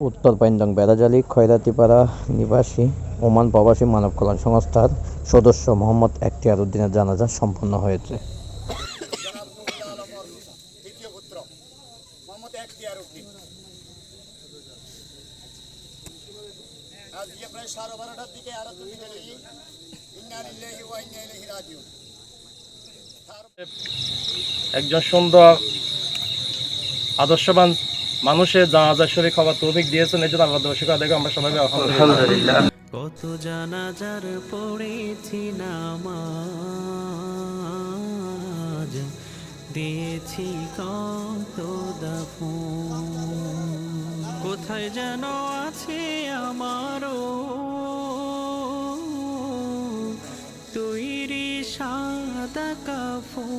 উত্তর পাইনদং বেড়াজালি খয়রাতিপাড়া নিবাসী, ওমান প্রবাসী মানব কল্যাণ সংস্থার সদস্য মোহাম্মদ এখতিয়ার উদ্দিনের জানাজা সম্পন্ন হয়েছে। একজন সুন্দর, আদর্শবান মানুষের জানাজা শরীর খাবার তৌফিক দিয়েছেন এই জন্য আল্লাহ দর্শক দেখো আমরা সবাই আলহামদুলিল্লাহ। কত জানাজার পড়েছি নামাজ দিয়েছি কত দাফন। কোথায় যেন আছে আমারও তৈরি সাদা কাফন।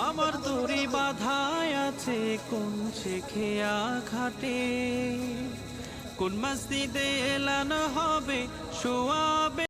আমার দূরে বাধায় আছে কোন শেখেয়া ঘাটে কোন মসজিদে এলানো হবে শোয়াবে